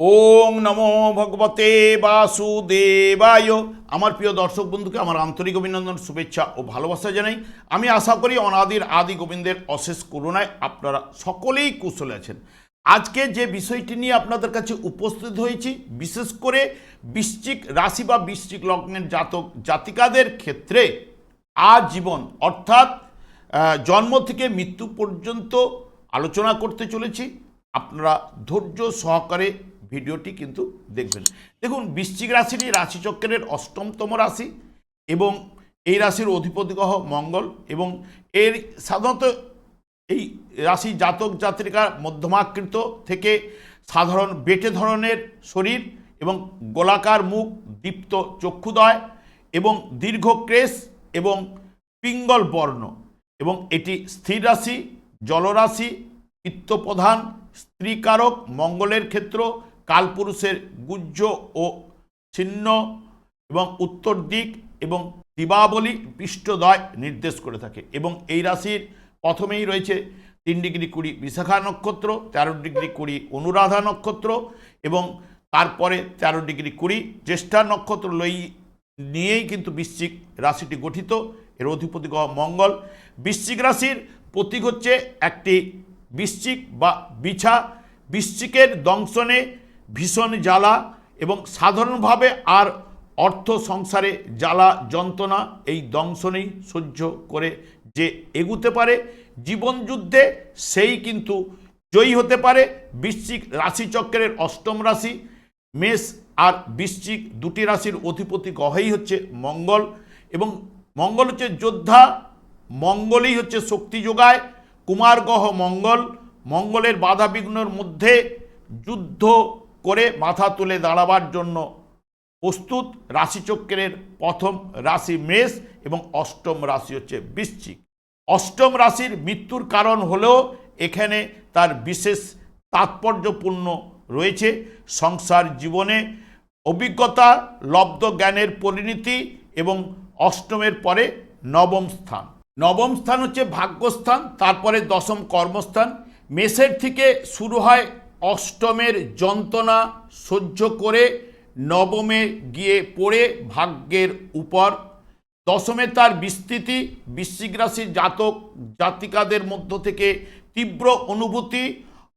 ওং নমো ভগবতে বাসুদেবায়। আমার প্রিয় দর্শক বন্ধুকে আমার আন্তরিক অভিনন্দন, শুভেচ্ছা ও ভালোবাসা জানাই। আমি আশা করি অনাদির আদি গোবিন্দের অশেষ করুণায় আপনারা সকলেই কুশলে আছেন। আজকে যে বিষয়টি নিয়ে আপনাদের কাছে উপস্থিত হয়েছি, বিশেষ করে বৃশ্চিক রাশি বা বৃশ্চিক লগ্নের জাতক জাতিকাদের ক্ষেত্রে আজীবন, অর্থাৎ জন্ম থেকে মৃত্যু পর্যন্ত আলোচনা করতে চলেছি। আপনারা ধৈর্য সহকারে ভিডিওটি কিন্তু দেখবেন। দেখুন, বৃশ্চিক রাশিটি রাশিচক্রের অষ্টমতম রাশি এবং এই রাশির অধিপতি গ্রহ মঙ্গল এবং এর সাধারণত এই রাশি জাতক জাতিকা মধ্যমাকৃত থেকে সাধারণ বেটে ধরনের শরীর এবং গোলাকার মুখ, দীপ্ত চক্ষুদয় এবং দীর্ঘ ক্রেশ এবং পিঙ্গল বর্ণ এবং এটি স্থির রাশি, জলরাশি, পিত্তপ্রধান, স্ত্রীকারক, মঙ্গলের ক্ষেত্র কালপুরুষের গুজ্জ ও ছিন্ন এবং উত্তর দিক এবং দিবাবলী পৃষ্ঠদয় নির্দেশ করে থাকে এবং এই রাশির প্রথমেই রয়েছে তিন ডিগ্রি কুড়ি বিশাখা নক্ষত্র, তেরো ডিগ্রি কুড়ি অনুরাধা নক্ষত্র এবং তারপরে তেরো ডিগ্রি কুড়ি জ্যেষ্ঠা নক্ষত্র লই, নিয়েই কিন্তু বৃশ্চিক রাশিটি গঠিত। এর অধিপতি মঙ্গল। বৃশ্চিক রাশির প্রতীক হচ্ছে একটি বৃশ্চিক বা বিছা। বৃশ্চিকের দংশনে ভীষণ জ্বালা এবং সাধারণভাবে আর অর্থ সংসারে জ্বালা, যন্ত্রণা এই দংশনেই সহ্য করে যে এগুতে পারে। জীবনযুদ্ধে সেই কিন্তু জয়ী হতে পারে। বৃশ্চিক রাশিচক্রের অষ্টম রাশি, মেষ আর বৃশ্চিক দুটি রাশির অধিপতি গ্রহই হচ্ছে মঙ্গল এবং মঙ্গল হচ্ছে যোদ্ধা, মঙ্গলই হচ্ছে শক্তি যোগায়। কুমার গ্রহ মঙ্গল, মঙ্গলের বাধা বিঘ্নর মধ্যে যুদ্ধ করে মাথা তুলে দাঁড়াবার জন্য প্রস্তুত রাশিচক্রের প্রথম রাশি মেষ এবং অষ্টম রাশি হচ্ছে বৃশ্চিক। অষ্টম রাশির মৃত্যুর কারণ হলেও এখানে তার বিশেষ তাৎপর্যপূর্ণ রয়েছে। সংসার জীবনে অভিজ্ঞতা, লব্ধ জ্ঞানের পরিণতি এবং অষ্টমের পরে নবম স্থান। নবম স্থান হচ্ছে ভাগ্যস্থান, তারপরে দশম কর্মস্থান। মেষের থেকে শুরু হয় অষ্টমের যন্ত্রণা সহ্য করে নবমে গিয়ে পড়ে ভাগ্যের উপর। দশমে তার বিস্তৃতি, বৃশ্চিক রাশির জাতক, জাতিকাদের মধ্য থেকে তীব্র অনুভূতি,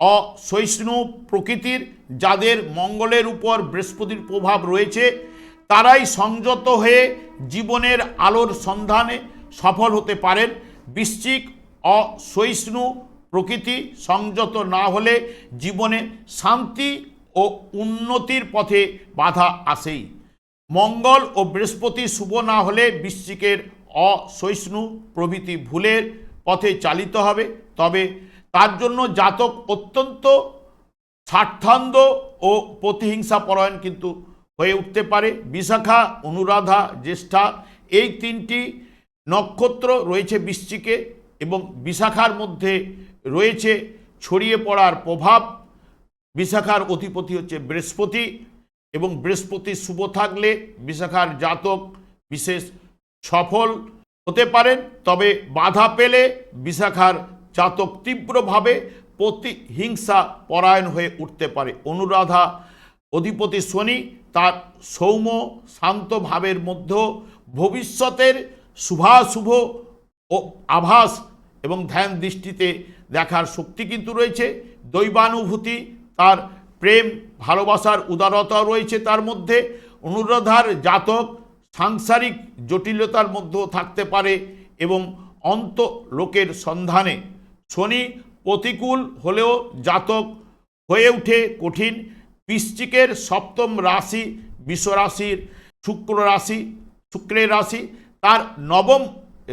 অসহিষ্ণু প্রকৃতির যাদের মঙ্গলের উপর বৃহস্পতির প্রভাব রয়েছে, তারাই সংযত হয়ে জীবনের আলোর সন্ধানে সফল হতে পারেন। বৃশ্চিক, অসহিষ্ণু প্রকৃতি সংযত না হলে জীবনে শান্তি ও উন্নতির পথে বাধা আসেই। মঙ্গল ও বৃহস্পতি শুভ না হলে বৃশ্চিকের অসহিষ্ণু প্রভৃতি ভুলের পথে চালিত হবে। তবে তার জন্য জাতক অত্যন্ত স্বার্থান্ধ ও প্রতিহিংসা পরায়ণ কিন্তু হয়ে উঠতে পারে। বিশাখা, অনুরাধা, জ্যেষ্ঠা এই তিনটি নক্ষত্র রয়েছে বৃশ্চিকে এবং বিশাখার মধ্যে রয়েছে, ছড়িয়ে পড়ার প্রভাব, বিশাখার অধিপতি হচ্ছে বৃহস্পতি এবং বৃহস্পতি শুভ থাকলে বিশাখার জাতক বিশেষ সফল হতে পারেন, তবে বাধা পেলে বিশাখার জাতক তীব্রভাবে প্রতিহিংসা পরায়ণ হয়ে উঠতে পারে। অনুরাধা, অধিপতি শনি তার সৌম্য শান্ত ভাবের মধ্যে ভবিষ্যতের শুভাশুভ ও আভাস এবং ধ্যান দৃষ্টিতে দেখার শক্তি কিন্তু রয়েছে, দৈবানুভূতি, তার প্রেম, ভালোবাসার উদারতা রয়েছে তার মধ্যে, অনুরাধার জাতক, সাংসারিক জটিলতার মধ্যেও থাকতে পারে এবং অন্ত লোকের সন্ধানে। শনি প্রতিকূল হলেও জাতক হয়ে ওঠে কঠিন। বৃশ্চিকের সপ্তম রাশি বিশ্বরাশির শুক্র রাশি, শুক্রের রাশি, তার নবম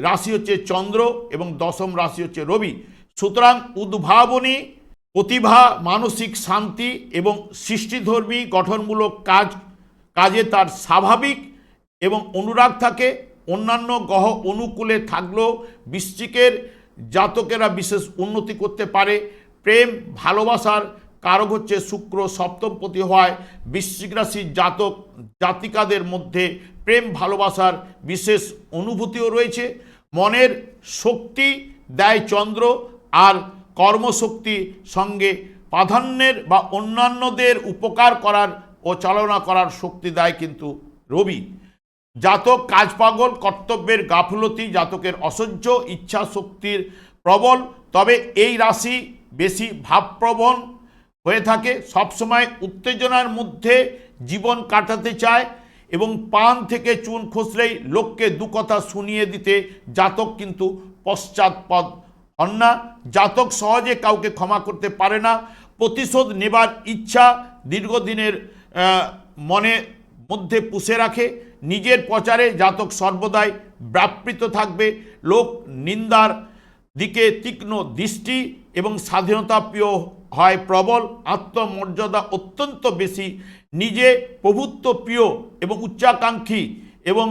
রাশি হচ্ছে চন্দ্র এবং দশম রাশি হচ্ছে রবি। সুতরাং উদ্ভাবনী প্রতিভা, মানসিক শান্তি এবং সৃষ্টিধর্মী গঠনমূলক কাজ, কাজে তার স্বাভাবিক এবং অনুরাগ থাকে। অন্যান্য গ্রহ অনুকূলে থাকলেও বৃশ্চিকের জাতকেরা বিশেষ উন্নতি করতে পারে। প্রেম, ভালোবাসার কারক হচ্ছে শুক্র সপ্তমপতি হওয়ায় বৃশ্চিক রাশির জাতক, জাতিকাদের মধ্যে প্রেম, ভালোবাসার বিশেষ অনুভূতিও রয়েছে। মনের শক্তি দেয় চন্দ্র আর কর্মশক্তি সঙ্গে প্রাধান্যের বা অন্যান্যদের উপকার করার ও চালনা করার শক্তি দেয় কিন্তু রবি। জাতক কাজ পাগল কর্তব্যের গাফলতি, জাতকের অসহ্য ইচ্ছা শক্তির প্রবল, তবে এই রাশি বেশি ভাবপ্রবণ হয়ে থাকে, সবসময় উত্তেজনার মধ্যে জীবন কাটাতে চায় এবং পান থেকে চুন খসলেই লোককে দু কথা শুনিয়ে দিতে জাতক কিন্তু পশ্চাৎপদ না জাতক সহজে কাউকে ক্ষমা করতে পারে না। প্রতিশোধ নেবার ইচ্ছা দীর্ঘদিনের মনে মধ্যে পুষে রাখে। নিজের প্রচারে জাতক সর্বদাই ব্যাপৃত থাকবে। লোক নিন্দার দিকে তীক্ষ্ণ দৃষ্টি এবং স্বাধীনতা প্রিয় হয় প্রবল, আত্মমর্যাদা অত্যন্ত বেশি। নিজে প্রভুত্ব প্রিয় এবং উচ্চাকাঙ্ক্ষী এবং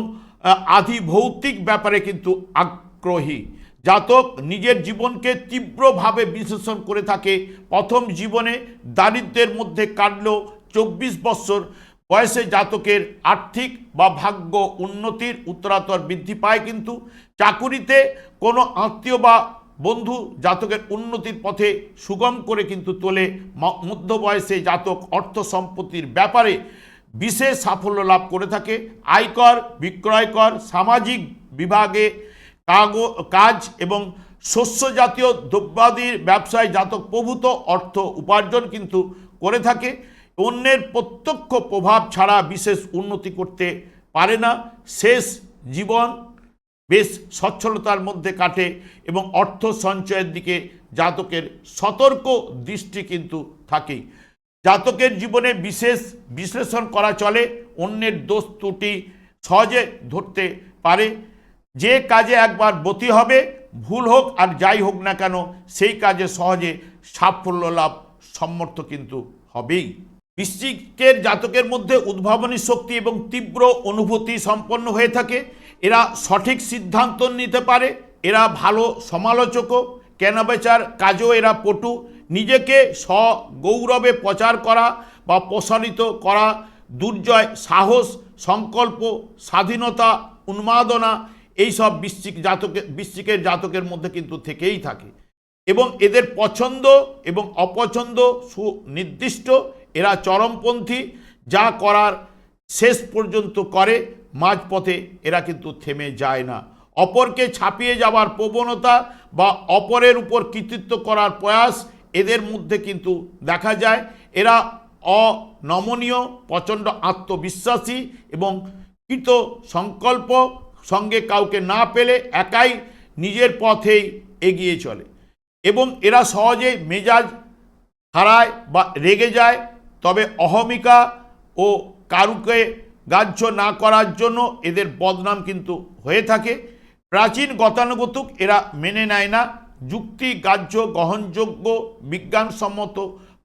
আধিভৌতিক ব্যাপারে কিন্তু আগ্রহী। জাতক নিজের জীবনকে তীব্রভাবে বিশ্লেষণ করে থাকে। প্রথম জীবনে দারিদ্র্যের মধ্যে কাটলেও চব্বিশ বৎসর বয়সে জাতকের আর্থিক বা ভাগ্য উন্নতির উত্তরাতর বৃদ্ধি পায় কিন্তু চাকুরিতে কোনো আত্মীয় বা বন্ধু জাতকের উন্নতির পথে সুগম করে কিন্তু তোলে। মধ্য বয়সে জাতক অর্থ সম্পত্তির ব্যাপারে বিশেষ সাফল্য লাভ করে থাকে। আয়কর বিক্রয়কর সামাজিক বিভাগে কাজ এবং শস্য জাতীয় দ্রব্যাদির ব্যবসায় জাতক প্রভূত অর্থ উপার্জন কিন্তু করে থাকে। অন্যের প্রত্যক্ষ প্রভাব ছাড়া বিশেষ উন্নতি করতে পারে না। শেষ জীবন বেশ সচ্ছলতার মধ্যে কাটে এবং অর্থ সঞ্চয়ের দিকে জাতকের সতর্ক দৃষ্টি কিন্তু থাকেই। জাতকের জীবনে বিশেষ বিশ্লেষণ করা চলে, অন্যের দোষ ত্রুটি সহজে ধরতে পারে। যে কাজে একবার বতি হবে, ভুল হোক আর যাই হোক না কেন, সেই কাজে সহজে সাফল্য লাভ সম্মর্থ কিন্তু হবেই। বৃশ্চিকের জাতকের মধ্যে উদ্ভাবনী শক্তি এবং তীব্র অনুভূতি সম্পন্ন হয়ে থাকে। এরা সঠিক সিদ্ধান্ত নিতে পারে, এরা ভালো সমালোচকও। কেনাবেচার কাজও এরা পটু। নিজেকে স্বগৌরবে প্রচার করা বা প্রসারিত করা, দুর্জয়, সাহস, সংকল্প, স্বাধীনতা, উন্মাদনা এইসব বৃশ্চিক জাতকের বৃশ্চিকের জাতকের মধ্যে কিন্তু থেকেই থাকে। এবং এদের পছন্দ এবং অপছন্দ সুনির্দিষ্ট। এরা চরমপন্থী, যা করার শেষ পর্যন্ত করে, মাঝপথে এরা কিন্তু থেমে যায় না। অপরকে ছাপিয়ে যাওয়ার প্রবণতা বা অপরের উপর কৃতিত্ব করার প্রয়াস এদের মধ্যে কিন্তু দেখা যায়। এরা অনমনীয়, প্রচণ্ড আত্মবিশ্বাসী এবং কৃত সংকল্প সঙ্গে কাউকে না পেলে একাই নিজের পথেই এগিয়ে চলে। এবং এরা সহজে মেজাজ হারায় বা রেগে যায়, তবে অহমিকা ও কারুকে গ্রাহ্য না করার জন্য এদের বদনাম কিন্তু হয়ে থাকে। প্রাচীন গতানুগতুক এরা মেনে নেয় না। যুক্তি, গ্রাহ্য, গ্রহণযোগ্য, বিজ্ঞানসম্মত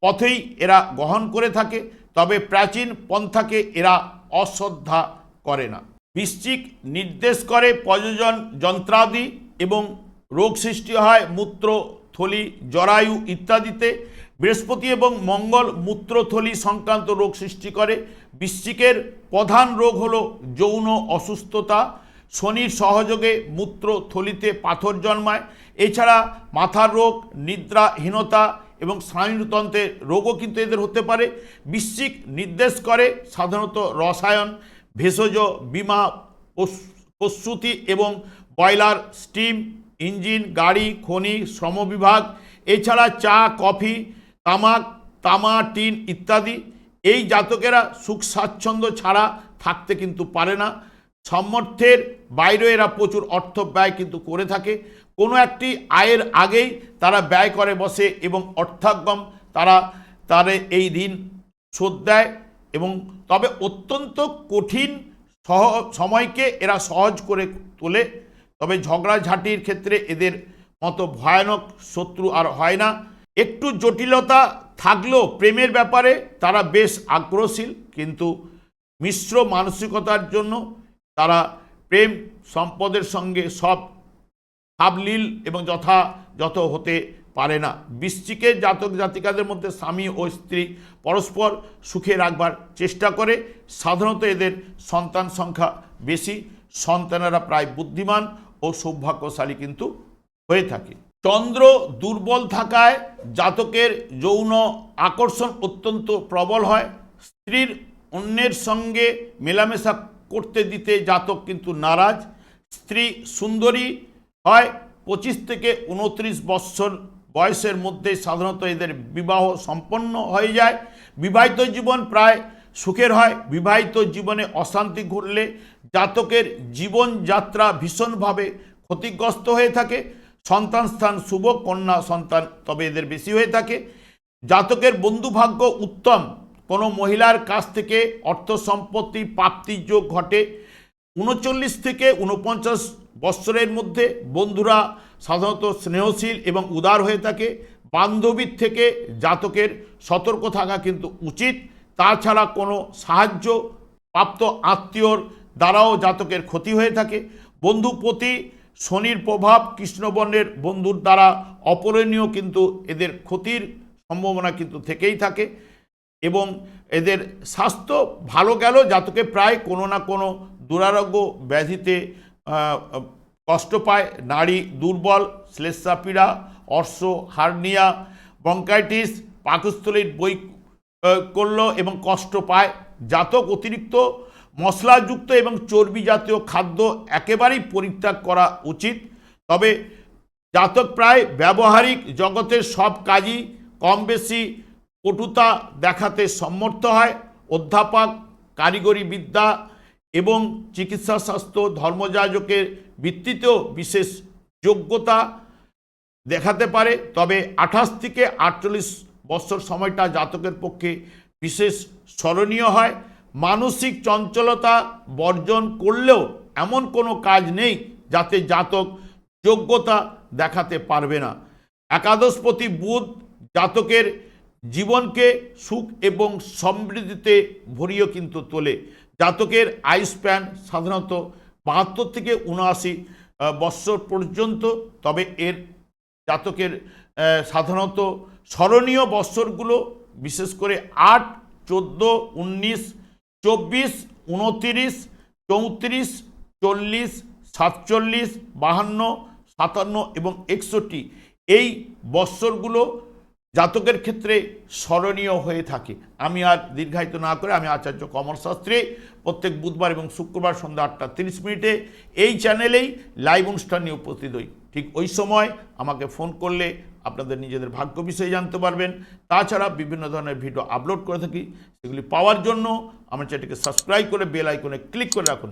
পথেই এরা গ্রহণ করে থাকে, তবে প্রাচীন পন্থাকে এরা অশ্রদ্ধা করে না। বৃশ্চিক নির্দেশ করে প্রযোজন যন্ত্রাদি এবং রোগ সৃষ্টি হয় মূত্র, থলি, জরায়ু ইত্যাদিতে। বৃহস্পতি এবং মঙ্গল মূত্রথলি সংক্রান্ত রোগ সৃষ্টি করে। বৃশ্চিকের প্রধান রোগ হল যৌন অসুস্থতা। শনির সহযোগে মূত্রথলিতে পাথর জন্মায়। এছাড়া মাথার রোগ, নিদ্রাহীনতা এবং স্নায়ুতন্ত্রের রোগও কিন্তু এদের হতে পারে। বৃশ্চিক নির্দেশ করে সাধারণত রসায়ন। ভেষজ, বিমা প্রস্তুতি এবং বয়লার স্টিম, ইঞ্জিন, গাড়ি, খনি শ্রম বিভাগ এছাড়া চা, কফি, তামাক, তামা, টিন ইত্যাদি। এই জাতকেরা সুখ স্বাচ্ছন্দ্য ছাড়া থাকতে কিন্তু পারে না। সামর্থ্যের বাইরে এরা প্রচুর অর্থ ব্যয় কিন্তু করে থাকে। কোনো একটি আয়ের আগেই তারা ব্যয় করে বসে এবং অর্থাগম তারা, তারে এই ঋণ শোধ দেয়। এবং তবে অত্যন্ত কঠিন সহ, সময়কে এরা সহজ করে তোলে। তবে ঝগড়াঝাটির ক্ষেত্রে এদের মতো ভয়ানক শত্রু আর হয় না। একটু জটিলতা থাকলেও প্রেমের ব্যাপারে তারা বেশ আগ্রহশীল, কিন্তু মিশ্র মানসিকতার জন্য তারা প্রেম সম্পদের সঙ্গে সব সাবলীল এবং যথাযথ হতে পারে না। বৃশ্চিকের জাতক জাতিকাদের মধ্যে স্বামী ও স্ত্রী পরস্পর সুখে রাখবার চেষ্টা করে, সাধারণত এদের সন্তান সংখ্যা বেশি। সন্তানেরা প্রায় বুদ্ধিমান ও সৌভাগ্যশালী কিন্তু হয়ে থাকে। চন্দ্র দুর্বল থাকায় জাতকের যৌন আকর্ষণ অত্যন্ত প্রবল হয়। স্ত্রীর অন্যের সঙ্গে মেলামেশা করতে দিতে জাতক কিন্তু নারাজ। স্ত্রী সুন্দরী হয়। পঁচিশ থেকে উনত্রিশ বৎসর বয়সের মধ্যে সাধারণত এদের বিবাহ সম্পন্ন হয়ে যায়। বিবাহিত জীবন প্রায় সুখের হয়। বিবাহিত জীবনে অশান্তি ঘটলে জাতকের জীবনযাত্রা ভীষণভাবে ক্ষতিগ্রস্ত হয়ে থাকে। সন্তান স্থান শুভ, কন্যা সন্তান তবে এদের বেশি হয়ে থাকে। জাতকের বন্ধুভাগ্য উত্তম। কোনো মহিলার কাছ থেকে অর্থ সম্পত্তি প্রাপ্তির যোগ ঘটে। উনচল্লিশ থেকে উনপঞ্চাশ বৎসরের মধ্যে বন্ধুরা সাধারণত স্নেহশীল এবং উদার হয়ে থাকে। বান্ধবীর থেকে জাতকের সতর্ক থাকা কিন্তু উচিত। তাছাড়া কোনো সাহায্য প্রাপ্ত আত্মীয়র দ্বারাও জাতকের ক্ষতি হয়ে থাকে। বন্ধু প্রতি শনির প্রভাব কৃষ্ণবর্ণের বন্ধুর দ্বারা অপরণীয় কিন্তু এদের ক্ষতির সম্ভাবনা কিন্তু থেকেই থাকে এবং এদের স্বাস্থ্য ভালো গেল জাতকে প্রায় কোনো না কোনো দুরারোগ্য ব্যাধিতে কষ্ট পায়, নারী দুর্বল, শ্লেষাপীড়া, অর্শ, হার্নিয়া, ব্রঙ্কাইটিস, পাকস্থলীর বই করল এবং কষ্ট পায়। জাতক অতিরিক্ত, মশলাযুক্ত এবং চর্বি জাতীয় খাদ্য একেবারেই পরিত্যাগ করা উচিত। তবে জাতক প্রায় ব্যবহারিক জগতের সব কাজই কম বেশি পটুতা দেখাতে সম্মর্থ হয়। অধ্যাপক, কারিগরি বিদ্যা এবং চিকিৎসা স্বাস্থ্য, ধর্মযাজকের ভিত্তিতেও বিশেষ যোগ্যতা দেখাতে পারে। তবে আঠাশ থেকে আটচল্লিশ বছর সময়টা জাতকের পক্ষে বিশেষ স্মরণীয় হয়। মানসিক চঞ্চলতা বর্জন করলেও এমন কোনো কাজ নেই যাতে জাতক যোগ্যতা দেখাতে পারবে না। একাদশপতি বুধ জাতকের জীবনকে সুখ এবং সমৃদ্ধিতে ভরিয়ে কিন্তু তোলে। জাতকের আয়ুষ্প্যান সাধারণত বাহাত্তর থেকে উনআশি বৎসর পর্যন্ত, তবে এর জাতকের সাধারণত স্মরণীয় বৎসরগুলো বিশেষ করে আট, চোদ্দ, উনিশ, চব্বিশ, উনতিরিশ, চৌত্রিশ, চল্লিশ, সাতচল্লিশ, বাহান্ন, সাতান্ন এবং একষট্টি এই বৎসরগুলো জাতকের ক্ষেত্রে স্মরণীয় হয়ে থাকে। আমি আর দীর্ঘায়িত না করে আমি আচার্য কমল শাস্ত্রী প্রত্যেক বুধবার এবং শুক্রবার সন্ধ্যা আটটা তিরিশ মিনিটে এই চ্যানেলেই লাইভ অনুষ্ঠান নিয়ে উপস্থিত হই। ঠিক ওই সময় আমাকে ফোন করলে আপনাদের নিজেদের ভাগ্য বিষয়ে জানতে পারবেন। তাছাড়া বিভিন্ন ধরনের ভিডিও আপলোড করে থাকি। সেগুলি পাওয়ার জন্য আমার চ্যানেলটিকে সাবস্ক্রাইব করে বেল আইকনে ক্লিক করে রাখুন।